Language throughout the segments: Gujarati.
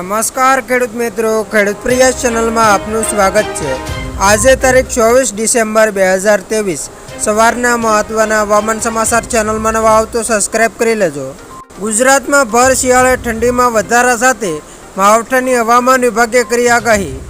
નમસ્કાર ખેડૂત મિત્રો, ખેડૂત પ્રિય ચેનલમાં આપનું સ્વાગત છે. આજે તારીખ ચોવીસ ડિસેમ્બર બે હજાર ત્રેવીસ. સવારના મહત્વના હવામાન સમાચાર ચેનલમાં નવા આવતો સબસ્ક્રાઇબ કરી લેજો. ગુજરાતમાં ભર શિયાળે ઠંડીમાં વધારા સાથે માવઠાની હવામાન વિભાગે કરી આગાહી.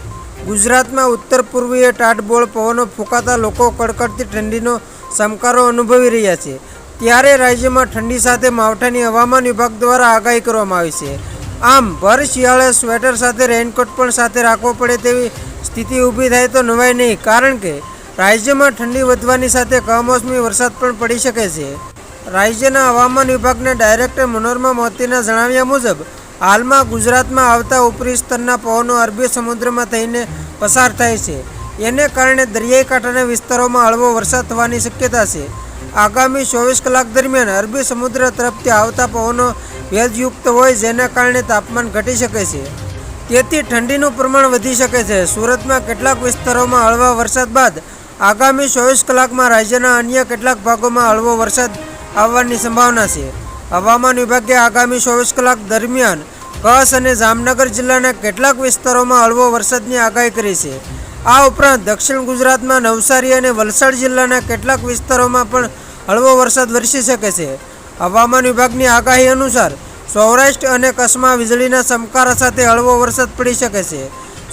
ગુજરાતમાં ઉત્તર પૂર્વીય ટાટબોળ પવનો ફૂંકાતા લોકો કડકડતી ઠંડીનો સમકારો અનુભવી રહ્યા છે. ત્યારે રાજ્યમાં ઠંડી સાથે માવઠાની હવામાન વિભાગ દ્વારા આગાહી કરવામાં આવી છે. આમ ભર શિયાળે સ્વેટર સાથે રેઇનકોટ પણ સાથે રાખવો પડે તેવી સ્થિતિ ઊભી થાય તો નવાય નહીં, કારણ કે રાજ્યમાં ઠંડી વધવાની સાથે કમોસમી વરસાદ પણ પડી શકે છે. રાજ્યના હવામાન વિભાગના ડાયરેક્ટર મનોરમા મોતીના જણાવ્યા મુજબ, હાલમાં ગુજરાતમાં આવતા ઉપરી સ્તરના પવનો અરબી સમુદ્રમાં થઈને પસાર થાય છે. એને કારણે દરિયાઈ કાંઠાના વિસ્તારોમાં હળવો વરસાદ થવાની શક્યતા છે. આગામી ચોવીસ કલાક દરમિયાન અરબી સમુદ્ર તરફથી આવતા પવનો ભેજયુક્ત હોય જેના કારણે તાપમાન ઘટી શકે છે. તેથી ઠંડીનું પ્રમાણ વધી શકે છે. સુરતમાં કેટલાક વિસ્તારોમાં હળવા વરસાદ બાદ આગામી ચોવીસ કલાકમાં રાજ્યના અન્ય કેટલાક ભાગોમાં હળવો વરસાદ આવવાની સંભાવના છે. હવામાન વિભાગે આગામી ચોવીસ કલાક દરમિયાન કચ્છ અને જામનગર જિલ્લાના કેટલાક વિસ્તારોમાં હળવો વરસાદની આગાહી કરી છે. આ ઉપરાંત દક્ષિણ ગુજરાતમાં નવસારી અને વલસાડ જિલ્લાના કેટલાક વિસ્તારોમાં પણ હળવો વરસાદ વરસી શકે છે. હવામાન વિભાગની આગાહી અનુસાર સૌરાષ્ટ્ર અને કચ્છમાં વીજળીના ચમકારા સાથે હળવો વરસાદ પડી શકે છે.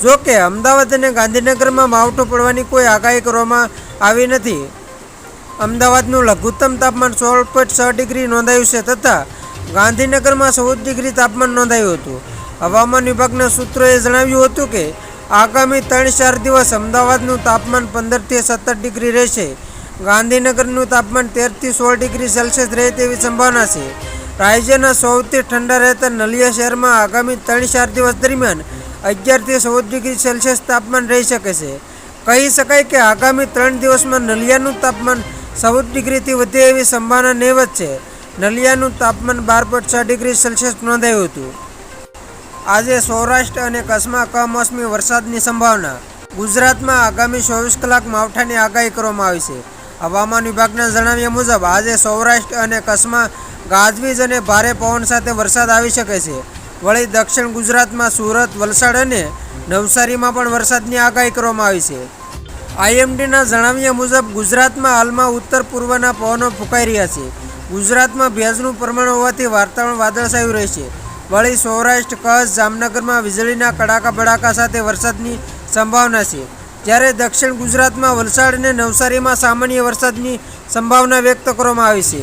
જો કે અમદાવાદ અને ગાંધીનગરમાં માવઠું પડવાની કોઈ આગાહી કરવામાં આવી નથી. અમદાવાદનું લઘુત્તમ તાપમાન સોળ પોઈન્ટ છ ડિગ્રી નોંધાયું છે તથા ગાંધીનગરમાં ચૌદ ડિગ્રી તાપમાન નોંધાયું હતું. હવામાન વિભાગના સૂત્રોએ જણાવ્યું હતું કે આગામી ત્રણ ચાર દિવસ અમદાવાદનું તાપમાન પંદરથી સત્તર ડિગ્રી રહેશે. ગાંધીનગરનું તાપમાન તેરથી સોળ ડિગ્રી સેલ્સિયસ રહે તેવી સંભાવના છે. રાજ્યના સૌથી ઠંડા રહેતા નલિયા શહેરમાં આગામી ત્રણ ચાર દિવસ દરમિયાન અગિયારથી ચૌદ ડિગ્રી સેલ્સિયસ તાપમાન રહી શકે છે. કહી શકાય કે આગામી ત્રણ દિવસમાં નલિયાનું તાપમાન ચૌદ ડિગ્રીથી વધે એવી સંભાવના નહીવત છે. નલિયાનું તાપમાન બાર પોઈન્ટ છ ડિગ્રી સેલ્સિયસ નોંધાયું હતું. આજે સૌરાષ્ટ્ર અને કચ્છમાં કમોસમી વરસાદની સંભાવના. ગુજરાતમાં આગામી ચોવીસ કલાક માવઠાની આગાહી કરવામાં આવી છે. હવામાન વિભાગના જણાવ્યા મુજબ આજે સૌરાષ્ટ્ર અને કચ્છમાં ગાજવીજ અને ભારે પવન સાથે વરસાદ આવી શકે છે. વળી દક્ષિણ ગુજરાતમાં સુરત, વલસાડ અને નવસારીમાં પણ વરસાદની આગાહી કરવામાં આવી છે. આઈએમડીના જણાવ્યા મુજબ ગુજરાતમાં હાલમાં ઉત્તર પૂર્વના પવનો ફૂંકાઈ રહ્યા છે. ગુજરાતમાં ભેજનું પ્રમાણ હોવાથી વાતાવરણ વાદળછાયું રહેશે વળી સૌરાષ્ટ્ર, કચ્છ, જામનગરમાં વીજળીના કડાકા ભડાકા સાથે વરસાદની સંભાવના છે. જ્યારે દક્ષિણ ગુજરાતમાં વલસાડ અને નવસારીમાં સામાન્ય વરસાદની સંભાવના વ્યક્ત કરવામાં આવી છે.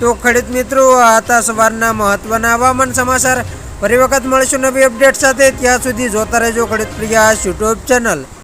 તો ખેડૂત મિત્રો, આ હતા સવારના મહત્વના હવામાન સમાચાર. ફરી વખત મળીશું નવી અપડેટ સાથે. ત્યાં સુધી જોતા રહેજો ખેડૂત પ્રિયા યુટ્યુબ ચેનલ.